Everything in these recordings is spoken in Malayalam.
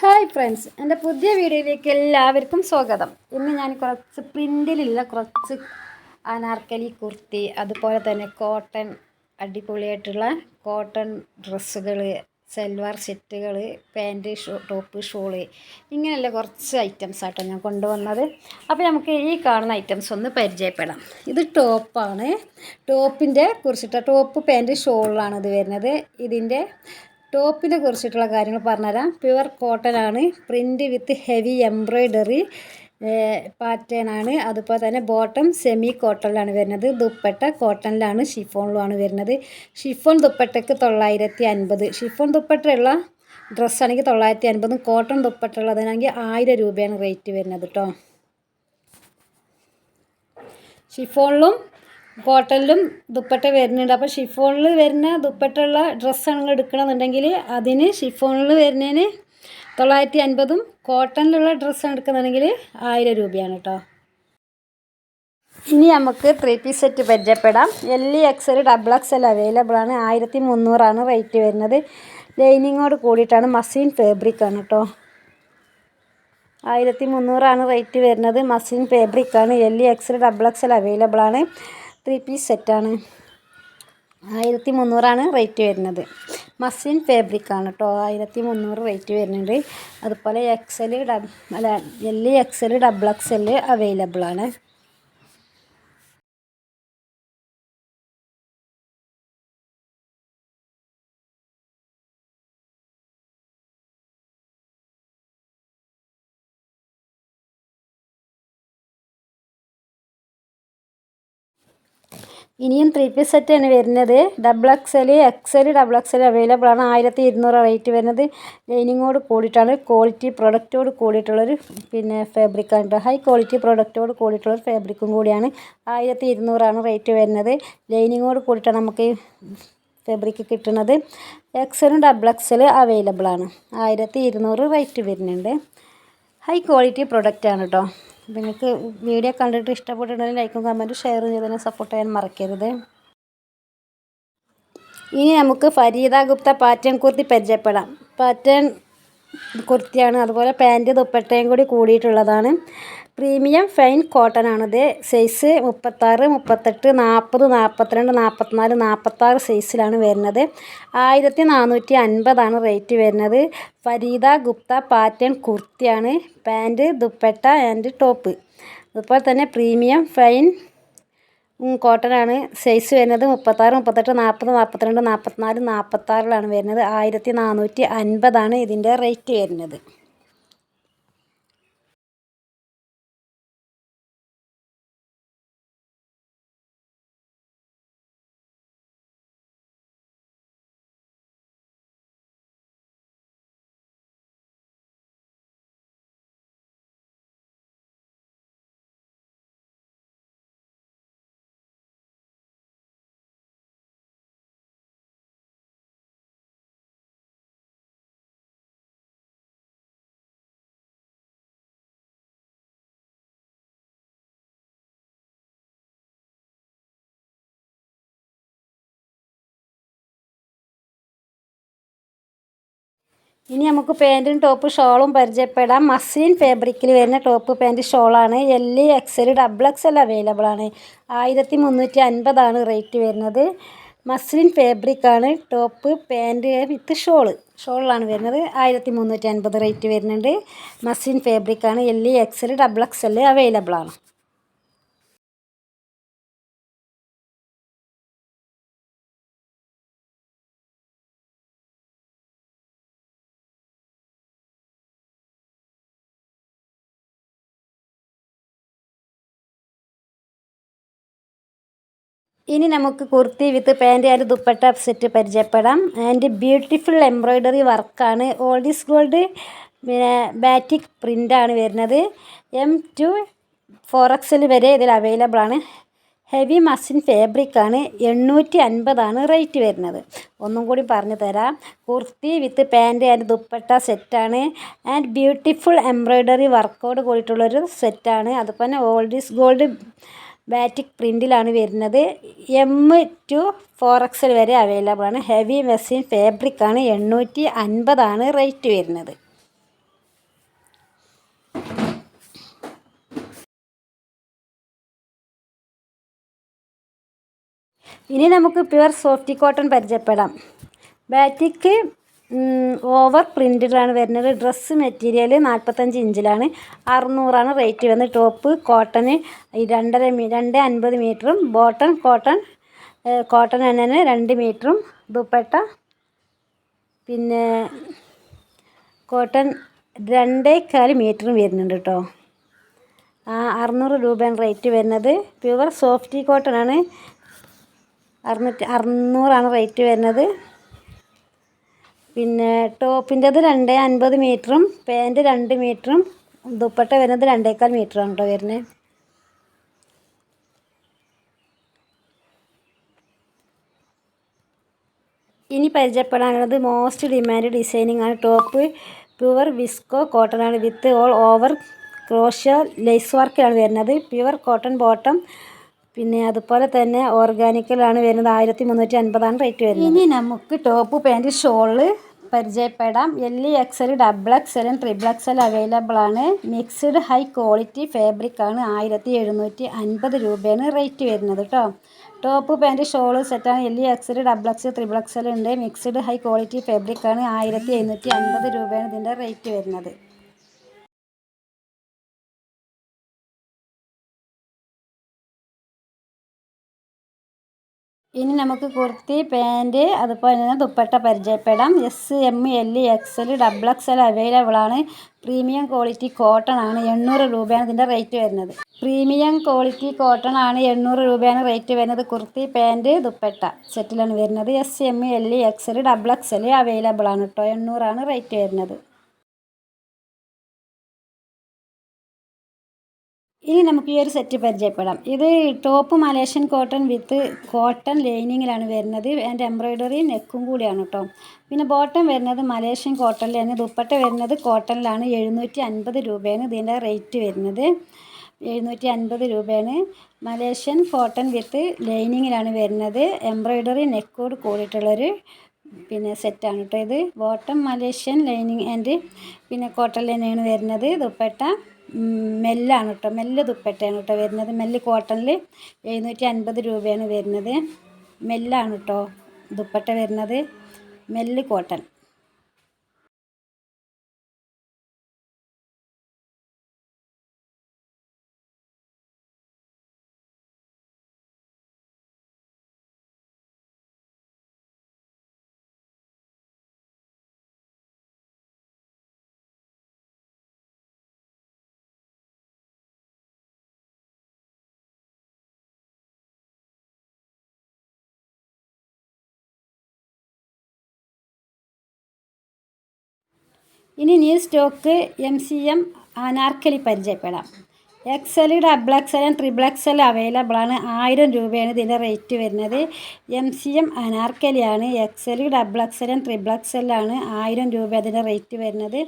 ഹായ് ഫ്രണ്ട്സ് എന്റെ പുതിയ വീഡിയോയിലേക്ക് എല്ലാവർക്കും സ്വാഗതം. ഇന്ന് ഞാൻ കുറച്ച് പ്രിന്റിലുള്ള കുറച്ച് അനാർക്കലി കുർത്തി അതുപോലെ തന്നെ കോട്ടൺ അടിപൊളിയായിട്ടുള്ള കോട്ടൺ ഡ്രസ്സുകൾ സെൽവാർ സെറ്റുകൾ പാന്റ് ഷോ ടോപ്പ് ഷോൾ ഇങ്ങനെയുള്ള കുറച്ച് ഐറ്റംസ് ആട്ടോ ഞാൻ കൊണ്ടുവന്നത്. അപ്പോൾ നമുക്ക് ഈ കാണുന്ന ഐറ്റംസ് ഒന്ന് പരിചയപ്പെടാം. ഇത് ടോപ്പാണ്. ടോപ്പിന്റെ കുറിച്ചിട്ട് ടോപ്പ് പാന്റ് ഷോളിലാണ് ഇത് വരുന്നത്. ഇതിന്റെ ടോപ്പിനെ കുറിച്ചിട്ടുള്ള കാര്യങ്ങൾ പറഞ്ഞുതരാം. പ്യുവർ കോട്ടൺ ആണ്. Print with heavy embroidery pattern ആണ്. അതുപോലെ തന്നെ ബോട്ടം സെമി കോട്ടണിലാണ് വരുന്നത്. ദുപ്പട്ട കോട്ടണിലാണ് ഷിഫോണിലുമാണ് വരുന്നത്. ഷിഫോൺ ദുപ്പട്ടയ്ക്ക് തൊള്ളായിരത്തി അൻപത് ഷിഫോൺ ദുപ്പട്ടയുള്ള ഡ്രസ്സാണെങ്കിൽ തൊള്ളായിരത്തി അൻപതും കോട്ടൺ ദുപ്പട്ട ഉള്ളതിനാണെങ്കിൽ ആയിരം രൂപയാണ് റേറ്റ് വരുന്നത് കേട്ടോ ഷിഫോണിലും കോട്ടണിലും ദുപ്പട്ട വരുന്നുണ്ട്. അപ്പോൾ ഷിഫോണിൽ വരുന്ന ദുപ്പട്ടുള്ള ഡ്രസ്സാണ് നിങ്ങൾ എടുക്കണമെന്നുണ്ടെങ്കിൽ അതിന് ഷിഫോണിൽ വരുന്നതിന് തൊള്ളായിരത്തി അൻപതും കോട്ടണിലുള്ള ഡ്രസ്സാണ് എടുക്കുന്നുണ്ടെങ്കിൽ ആയിരം രൂപയാണ് കേട്ടോ. ഇനി നമുക്ക് ത്രീ പീസ് സെറ്റ് പരിചയപ്പെടാം. L E XL double XL available ആണ്. ആയിരത്തി മുന്നൂറാണ് റേറ്റ് വരുന്നത്. ലൈനിങ്ങോട് കൂടിയിട്ടാണ് മസീൻ ഫാബ്രിക് ആണ് കേട്ടോ. ആയിരത്തി മുന്നൂറാണ് റേറ്റ് വരുന്നത്. മസീൻ ഫാബ്രിക് ആണ്. L E XL double XL available ആണ്. ത്രീ പീസ് സെറ്റാണ് ആയിരത്തി മുന്നൂറാണ് റേറ്റ് വരുന്നത്. മസിൻ ഫാബ്രിക്കാണ് കേട്ടോ ആയിരത്തി മുന്നൂറ് റേറ്റ് വരുന്നുണ്ട്. അതുപോലെ എക്സൽ ഡബ് അല്ല L XL double XL available ഇനിയും ത്രീ പീസ് സെറ്റാണ് വരുന്നത്. Double X L double X L available ആണ്. ആയിരത്തി ഇരുന്നൂറ് റേറ്റ് വരുന്നത്. ലൈനിങ്ങോട് കൂടിയിട്ടാണ് ക്വാളിറ്റി പ്രൊഡക്റ്റോട് കൂടിയിട്ടുള്ളൊരു പിന്നെ ഫാബ്രിക് ആണ് ഹൈ ക്വാളിറ്റി പ്രൊഡക്റ്റോട് കൂടിയിട്ടുള്ളൊരു ഫാബ്രിക്കും കൂടിയാണ് ആയിരത്തി ഇരുന്നൂറാണ് റേറ്റ് വരുന്നത്. ലൈനിങ്ങോട് കൂടിയിട്ടാണ് നമുക്ക് ഫാബ്രിക് കിട്ടുന്നത്. എക്സലും ഡബിൾ എക്സ് എക്സൽ അവൈലബിൾ ആണ്. ആയിരത്തി ഇരുന്നൂറ് റേറ്റ് വരുന്നുണ്ട്. ഹൈ ക്വാളിറ്റി പ്രൊഡക്റ്റാണ് കേട്ടോ നിങ്ങൾക്ക് വീഡിയോ കണ്ടിട്ട് ഇഷ്ടപ്പെട്ടിട്ടുണ്ടെങ്കിൽ ലൈക്കും കമന്റും ഷെയർ ചെയ്തതിനെ സപ്പോർട്ട് ചെയ്യാൻ മറക്കരുത്. ഇനി നമുക്ക് ഫരീദ ഗുപ്ത പാറ്റേൺ കുർത്തി പരിചയപ്പെടാം. പാറ്റേൺ കുർത്തിയാണ് അതുപോലെ പാന്റ് ദുപ്പട്ടയും കൂടി കൂടിയിട്ടുള്ളതാണ്. പ്രീമിയം ഫൈൻ കോട്ടൺ ആണിത് സൈസ് മുപ്പത്താറ് മുപ്പത്തെട്ട് നാൽപ്പത് നാൽപ്പത്തിരണ്ട് നാൽപ്പത്തിനാല് നാൽപ്പത്താറ് സൈസിലാണ് വരുന്നത്. ആയിരത്തി നാനൂറ്റി അൻപതാണ് റേറ്റ് വരുന്നത്. ഫരീദ ഗുപ്ത പാറ്റേൺ കുർത്തിയാണ്. Pant dupatta and top. അതുപോലെ തന്നെ പ്രീമിയം ഫൈൻ കോട്ടൺ ആണ് സൈസ് വരുന്നത് മുപ്പത്താറ് മുപ്പത്തെട്ട് നാൽപ്പത് നാൽപ്പത്തിരണ്ട് നാൽപ്പത്തിനാല് നാൽപ്പത്താറിലാണ് വരുന്നത്. ആയിരത്തി നാനൂറ്റി അൻപതാണ് ഇതിന്റെ റേറ്റ് വരുന്നത്. ഇനി നമുക്ക് പാന്റും ടോപ്പ് ഷോളും പരിചയപ്പെടാം. മസ്ലിൻ ഫാബ്രിക്കിൽ വരുന്ന ടോപ്പ് പാന്റ് ഷോളാണ്. L XL double X XL available ആണ്. ആയിരത്തി മുന്നൂറ്റി അൻപതാണ് റേറ്റ് വരുന്നത്. മസ്ലിൻ ഫാബ്രിക്കാണ് ടോപ്പ് പാന്റ് വിത്ത് ഷോൾ. ഷോളിലാണ് വരുന്നത്. ആയിരത്തി മുന്നൂറ്റി അൻപത് റേറ്റ് വരുന്നുണ്ട്. Muslin ഫാബ്രിക്കാണ് L XL double X XL available ആണ്. ഇനി നമുക്ക് kurti with pant and dupatta set പരിചയപ്പെടാം. ആൻഡ് ബ്യൂട്ടിഫുൾ എംബ്രോയ്ഡറി വർക്കാണ് ഓൾഡീസ് ഗോൾഡ് പിന്നെ ബാറ്റിക് പ്രിന്റാണ് വരുന്നത്. എം ടു ഫോർ എക്സൽ വരെ ഇതിൽ അവൈലബിൾ ആണ്. ഹെവി മസിൻ ഫാബ്രിക്കാണ് എണ്ണൂറ്റി അൻപതാണ് റേറ്റ് വരുന്നത്. ഒന്നും കൂടി പറഞ്ഞു തരാം. Kurti with pant and dupatta സെറ്റാണ് ആൻഡ് ബ്യൂട്ടിഫുൾ എംബ്രോയ്ഡറി വർക്കോട് കൂടിയിട്ടുള്ളൊരു സെറ്റാണ് അതുപോലെ ഓൾഡീസ് ഗോൾഡ് ബാറ്റിക് പ്രിന്റിലാണ് വരുന്നത്. എം ടു ഫോർ എക്സൽ വരെ അവൈലബിൾ ആണ്. ഹെവി മെസ്സിൻ ഫാബ്രിക്കാണ് എണ്ണൂറ്റി അൻപതാണ് റേറ്റ് വരുന്നത്. ഇനി നമുക്ക് പ്യുവർ സോഫ്റ്റി കോട്ടൺ പരിചയപ്പെടാം. ബാറ്റിക്ക് ഓവർ പ്രിന്റഡാണ് വരുന്നത്. ഡ്രസ്സ് മെറ്റീരിയൽ നാൽപ്പത്തഞ്ച് ഇഞ്ചിലാണ്. അറുന്നൂറാണ് റേറ്റ് വരുന്നത്. ടോപ്പ് കോട്ടന് രണ്ടര രണ്ട് അൻപത് മീറ്ററും. ബോട്ടൺ കോട്ടൺ കോട്ടൺ തന്നെ രണ്ട് മീറ്ററും. ദുപ്പട്ട പിന്നെ കോട്ടൺ രണ്ടേകാൽ മീറ്ററും വരുന്നുണ്ട് കേട്ടോ അറുന്നൂറ് രൂപയാണ് റേറ്റ് വരുന്നത്. പ്യുവർ സോഫ്റ്റി കോട്ടൺ ആണ്. അറുന്നൂറ്റി അറുന്നൂറാണ് റേറ്റ് വരുന്നത്. പിന്നെ ടോപ്പിന്റെത് രണ്ട് അൻപത് മീറ്ററും പാന്റ് രണ്ട് മീറ്ററും ദുപ്പട്ട വരുന്നത് രണ്ടേക്കാൽ മീറ്ററാണ് കേട്ടോ വരുന്നത് ഇനി പരിചയപ്പെടാനുള്ളത് മോസ്റ്റ് ഡിമാൻഡ് ഡിസൈനിങ് ആണ്. ടോപ്പ് പ്യുവർ വിസ്കോ കോട്ടൺ ആണ്. With all over crochet lace വർക്കിലാണ് വരുന്നത്. പ്യുവർ കോട്ടൺ ബോട്ടം പിന്നെ അതുപോലെ തന്നെ ഓർഗാനിക്കലാണ് വരുന്നത്. ആയിരത്തി മുന്നൂറ്റി അൻപതാണ് റേറ്റ് വരുന്നത്. ഇനി നമുക്ക് ടോപ്പ് പാന്റ് ഷോൾ പരിചയപ്പെടാം. എൽ എക്സൽ ഡബിൾ എക്സലും ട്രിപ്പിൾ എക്സൽ അവൈലബിൾ ആണ്. മിക്സ്ഡ് ഹൈ ക്വാളിറ്റി ഫാബ്രിക് ആണ്. ആയിരത്തി എഴുന്നൂറ്റി അൻപത് രൂപയാണ് റേറ്റ് വരുന്നത് കേട്ടോ ടോപ്പ് പാന്റ് ഷോൾ സെറ്റാണ് L XL double XL triple XL ഉണ്ട്. മിക്സ്ഡ് ഹൈ ക്വാളിറ്റി ഫാബ്രിക് ആണ്. ആയിരത്തി എഴുന്നൂറ്റി അൻപത് രൂപയാണ് ഇതിന്റെ റേറ്റ് വരുന്നത്. ഇനി നമുക്ക് കുർത്തി പാന്റ് അതുപോലെ തന്നെ ദുപ്പട്ട പരിചയപ്പെടാം. S M L X L double X L available ആണ്. പ്രീമിയം ക്വാളിറ്റി കോട്ടൺ ആണ്. എണ്ണൂറ് രൂപയാണ് ഇതിന്റെ റേറ്റ് വരുന്നത്. പ്രീമിയം ക്വാളിറ്റി കോട്ടൺ ആണ് എണ്ണൂറ് രൂപയാണ് റേറ്റ് വരുന്നത്. കുർത്തി പാന്റ് ദുപ്പട്ട സെറ്റിലാണ് വരുന്നത്. S M L X L double X L available ആണ് കേട്ടോ എണ്ണൂറാണ് റേറ്റ് വരുന്നത്. ഇനി നമുക്ക് ഈ ഒരു സെറ്റ് പരിചയപ്പെടാം. ഇത് top Malaysian cotton with cotton ലൈനിങ്ങിലാണ് വരുന്നത്. ആൻഡ് എംബ്രോയ്ഡറി നെക്കും കൂടിയാണ് കേട്ടോ പിന്നെ ബോട്ടം വരുന്നത് മലേഷ്യൻ കോട്ടണിലാണ് ദുപ്പട്ട വരുന്നത് കോട്ടണിലാണ് എഴുന്നൂറ്റി അൻപത് രൂപയാണ് ഇതിന്റെ റേറ്റ് വരുന്നത്. എഴുന്നൂറ്റി അൻപത് രൂപയാണ് മലേഷ്യൻ കോട്ടൺ വിത്ത് ലൈനിങ്ങിലാണ് വരുന്നത്. എംബ്രോയ്ഡറി നെക്കോട് കൂടിയിട്ടുള്ളൊരു പിന്നെ സെറ്റാണ് കേട്ടോ ഇത്. ബോട്ടം മലേഷ്യൻ ലൈനിങ് ആൻഡ് പിന്നെ കോട്ടൺ ലൈനാണ് വരുന്നത്. ദുപ്പട്ട മെല്ലാണ് കേട്ടോ. മെല്ല ദുപ്പട്ടയാണ് കേട്ടോ വരുന്നത്. മെല്ല് കോട്ടണിൽ എഴുന്നൂറ്റി അൻപത് രൂപയാണ് വരുന്നത്. മെല്ലാണ് കേട്ടോ ദുപ്പട്ട വരുന്നത്. Mull cotton. ഇനി new stock M C M anarkali പരിചയപ്പെടാം. XL double XL and triple XL available ആണ്. ആയിരം രൂപയാണ് ഇതിന്റെ റേറ്റ് വരുന്നത്. എം സി എം അനാർക്കലിയാണ്. എക്സൽ ഡബിൾ എക്സൽ ആൻഡ് ആണ് ആയിരം രൂപ അതിന്റെ റേറ്റ് വരുന്നത്.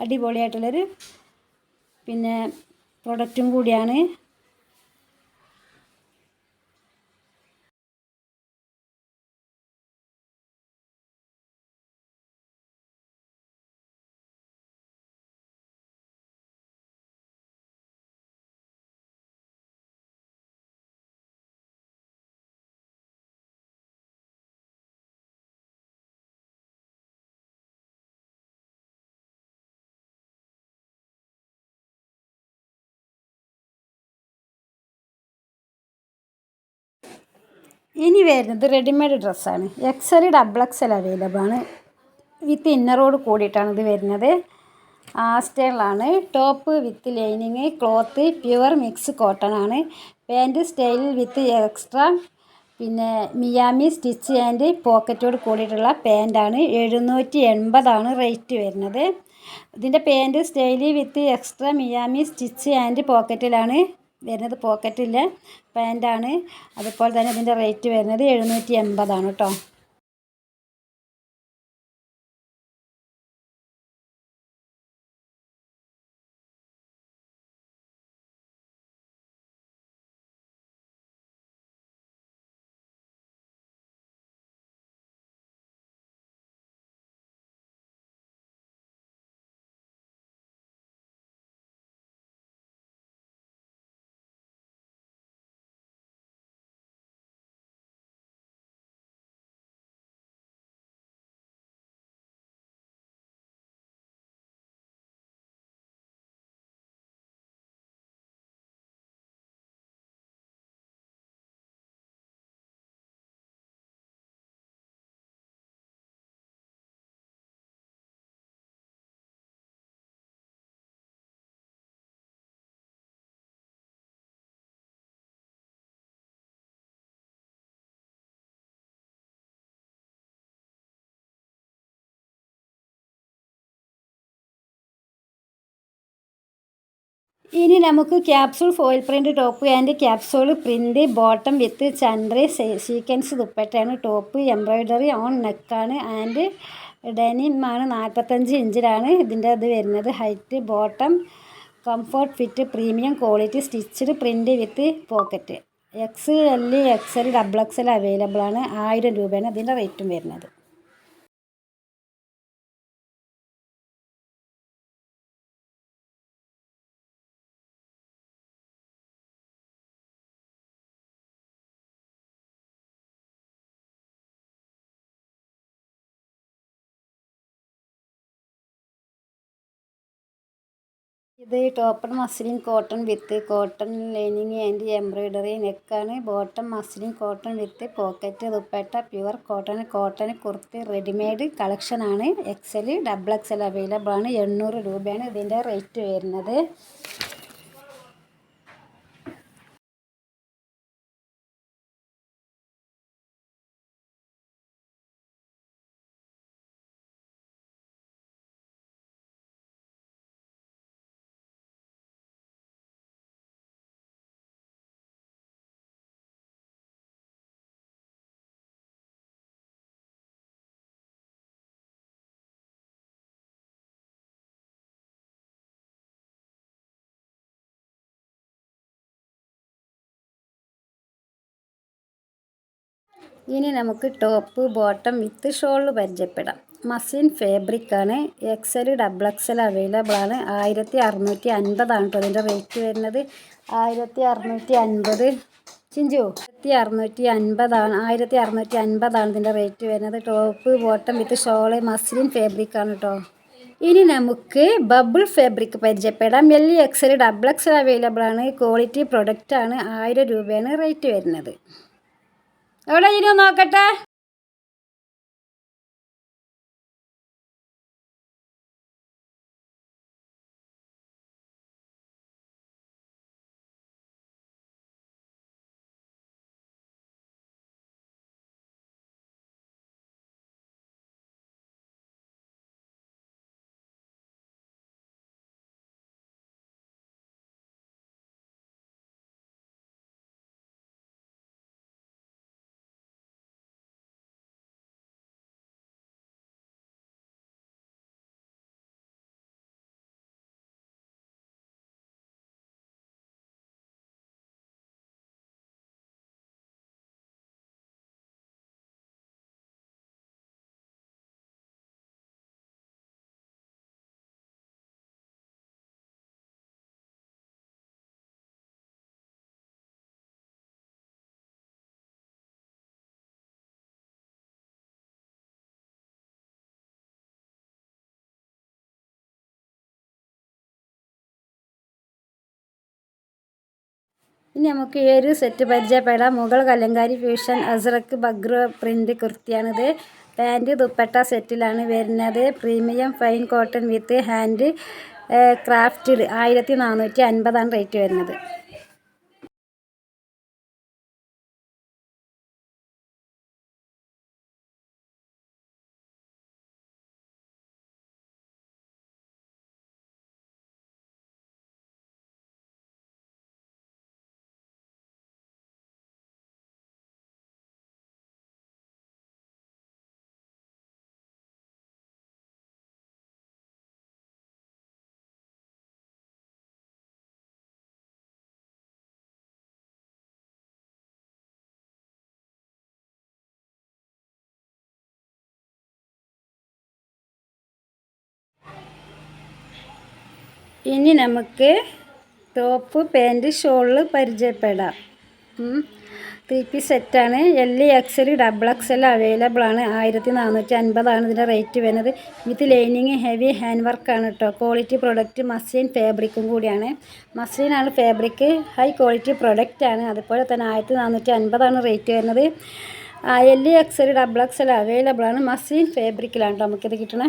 അടിപൊളിയായിട്ടുള്ളൊരു പിന്നെ പ്രൊഡക്റ്റും കൂടിയാണ്. ഇനി വരുന്നത് റെഡിമെയ്ഡ് ഡ്രസ്സാണ് എക്സൽ ഡബിൾ എക്സൽ അവൈലബിൾ ആണ്. വിത്ത് ഇന്നറോട് കൂടിയിട്ടാണ് ഇത് വരുന്നത്. ആസ്റ്റേളാണ് top with lining cloth pure mix cotton ആണ്. പാന്റ് സ്റ്റൈൽ വിത്ത് എക്സ്ട്രാ പിന്നെ മിയാമി സ്റ്റിച്ച് ആൻഡ് പോക്കറ്റോട് കൂടിയിട്ടുള്ള പാന്റാണ് എഴുന്നൂറ്റി എൺപതാണ് റേറ്റ് വരുന്നത്. ഇതിന്റെ pant സ്റ്റൈലി with extra Miami stitch and പോക്കറ്റിലാണ് വരുന്നത്. പോക്കറ്റില്ല പാന്റാണ് അതുപോലെ തന്നെ ഇതിന്റെ റേറ്റ് വരുന്നത് എഴുന്നൂറ്റി എൺപതാണ് കേട്ടോ. ഇനി നമുക്ക് capsule foil print top and capsule print bottom with Chandra sequence ദുപ്പട്ടയാണ്. ടോപ്പ് എംബ്രോയ്ഡറി ഓൺ നെക്കാണ് ആൻഡ് ഡെനിമാണ് നാൽപ്പത്തഞ്ച് ഇഞ്ചിലാണ് ഇതിന്റെ അത് വരുന്നത്. Height bottom comfort fit premium quality stitched print with pocket X L X L double X L available ആണ്. ആയിരം രൂപയാണ് ഇതിന്റെ റേറ്റും വരുന്നത്. ഇത് topper muslin cotton with cotton lining and embroidery നെക്കാണ്. Bottom muslin cotton with pocket dupatta pure cotton cotton kurti readymade കളക്ഷനാണ്. എക്സൽ ഡബിൾ എക്സൽ അവൈലബിൾ ആണ്. എണ്ണൂറ് രൂപയാണ് ഇതിന്റെ റേറ്റ് വരുന്നത്. ഇനി നമുക്ക് ടോപ്പ് ബോട്ടം വിത്ത് ഷോൾ പരിചയപ്പെടാം. മസിൻ ഫാബ്രിക് ആണ്. എക്സൽ ഡബിൾ എക്സൽ അവൈലബിൾ ആണ്. ആയിരത്തി അറുന്നൂറ്റി അൻപതാണ് കേട്ടോ അതിന്റെ റേറ്റ് വരുന്നത്. ആയിരത്തി അറുന്നൂറ്റി അൻപത് ചിഞ്ചു ആയിരത്തി അറുന്നൂറ്റി അൻപതാണ് ആയിരത്തി അറുന്നൂറ്റി അൻപതാണ് ഇതിന്റെ റേറ്റ് വരുന്നത്. Top bottom with shawl muslin fabric ആണ് കേട്ടോ ഇനി നമുക്ക് ബബിൾ ഫാബ്രിക് പരിചയപ്പെടാം. L XL double XL available ആണ്. ക്വാളിറ്റി പ്രൊഡക്റ്റ് ആണ്. ആയിരം രൂപയാണ് റേറ്റ് വരുന്നത്. എവിടെ ഇരുന്ന് നോക്കട്ടെ? ഇനി നമുക്ക് ഈ ഒരു സെറ്റ് പരിചയപ്പെടാം. മുഗൾ കലങ്കാരി ഫ്യൂഷൻ അസറക്ക് ബഗ്ര പ്രിന്റ് കുർത്തിയാണിത്. പാന്റ് ദുപ്പട്ട സെറ്റിലാണ് വരുന്നത്. Premium fine cotton with hand crafted ആയിരത്തി നാനൂറ്റി അൻപതാണ് റേറ്റ് വരുന്നത്. ഇനി നമുക്ക് ടോപ്പ് പാന്റ് ഷോളിൽ പരിചയപ്പെടാം. ത്രീ പീസ് സെറ്റാണ് L XL double XL available ആണ്. ആയിരത്തി നാനൂറ്റി അൻപതാണ് ഇതിന്റെ റേറ്റ് വരുന്നത്. വിത്ത് ലൈനിങ് ഹെവി ഹാൻഡ് വർക്കാണ് കേട്ടോ ക്വാളിറ്റി പ്രൊഡക്റ്റ് മസ്ലിൻ ഫാബ്രിക്കും കൂടിയാണ്. മസ്ലിനാണ് ഫാബ്രിക് ഹൈ ക്വാളിറ്റി പ്രൊഡക്റ്റാണ് അതുപോലെ തന്നെ ആയിരത്തി നാനൂറ്റി അൻപതാണ് റേറ്റ് വരുന്നത് L XL double XL available ആണ്. മസ്ലിൻ ഫാബ്രിക്കിലാണ് കേട്ടോ നമുക്കിത് കിട്ടണേ.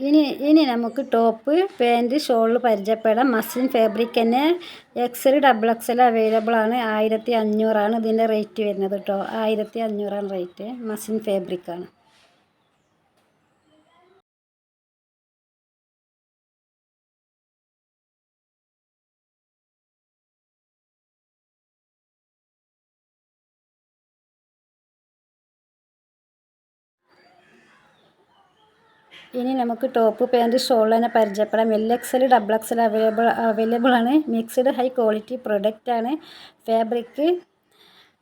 ഇനി ഇനി നമുക്ക് ടോപ്പ് പാന്റ് ഷോളിൽ പരിചയപ്പെടാം. മസ്ലിൻ ഫാബ്രിക് തന്നെ എക്സൽ ഡബിൾ എക്സൽ അവൈലബിൾ ആണ്. ആയിരത്തി അഞ്ഞൂറാണ് ഇതിന്റെ റേറ്റ് വരുന്നത് കേട്ടോ ആയിരത്തി അഞ്ഞൂറാണ് റേറ്റ് മസ്ലിൻ ഫാബ്രിക് ഇനി നമുക്ക് ടോപ്പ് പാന്റ് ഷോൾ തന്നെ പരിചയപ്പെടാം. L XL double XL available available ആണ്. മിക്സ്ഡ് ഹൈ ക്വാളിറ്റി പ്രൊഡക്റ്റ് ആണ്. ഫാബ്രിക്ക്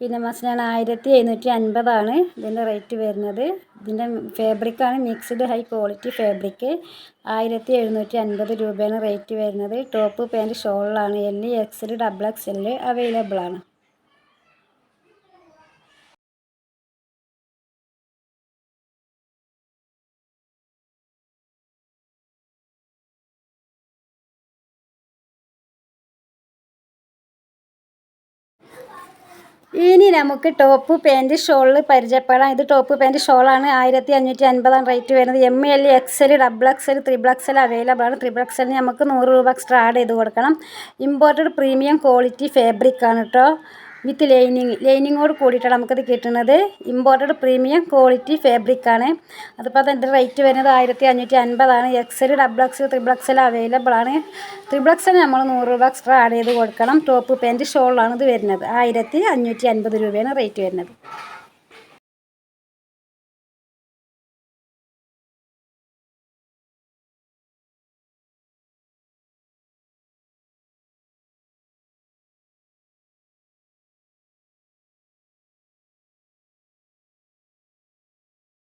പിന്നെ മസിനാണ് ആയിരത്തി എഴുന്നൂറ്റി അൻപതാണ് ഇതിന്റെ റേറ്റ് വരുന്നത്. ഇതിന്റെ ഫാബ്രിക്കാണ് മിക്സ്ഡ് ഹൈ ക്വാളിറ്റി ഫാബ്രിക്ക് ആയിരത്തി എഴുന്നൂറ്റി അൻപത് രൂപയാണ് റേറ്റ് വരുന്നത്. Top pant ഷോളിലാണ് L XL double XL available ആണ്. ഇനി നമുക്ക് ടോപ്പ് പാന്റ് ഷോളിൽ പരിചയപ്പെടാം. ഇത് ടോപ്പ് പാന്റ് ഷോളാണ് ആയിരത്തി അഞ്ഞൂറ്റി അൻപതാണ് റേറ്റ് വരുന്നത് M L XL double XL triple XL available ആണ്. ത്രിബിൾ എക്സലിന് നമുക്ക് നൂറ് രൂപ എക്സ്ട്രാ ആഡ് ചെയ്ത് കൊടുക്കണം. ഇമ്പോർട്ടഡ് പ്രീമിയം ക്വാളിറ്റി ഫാബ്രിക് ആണ് കേട്ടോ വിത്ത് ലൈനിങ് ലൈനിങ്ങോട് കൂടിയിട്ടാണ് നമുക്കത് കിട്ടുന്നത്. ഇമ്പോർട്ടഡ് പ്രീമിയം ക്വാളിറ്റി ഫാബ്രിക് ആണ്. അതിപ്പോൾ അതിന്റെ റേറ്റ് വരുന്നത് ആയിരത്തി അഞ്ഞൂറ്റി അൻപതാണ് XL double XL triple XL available ആണ്. ത്രിബിൾ എക്സൽ നമ്മൾ നൂറ് രൂപ എക്സ്ട്രാ ആഡ് ചെയ്ത് കൊടുക്കണം. ടോപ്പ് പാന്റ് ഷോളാണ് ഇത് വരുന്നത്. ആയിരത്തി അഞ്ഞൂറ്റി അൻപത് രൂപയാണ് റേറ്റ് വരുന്നത്.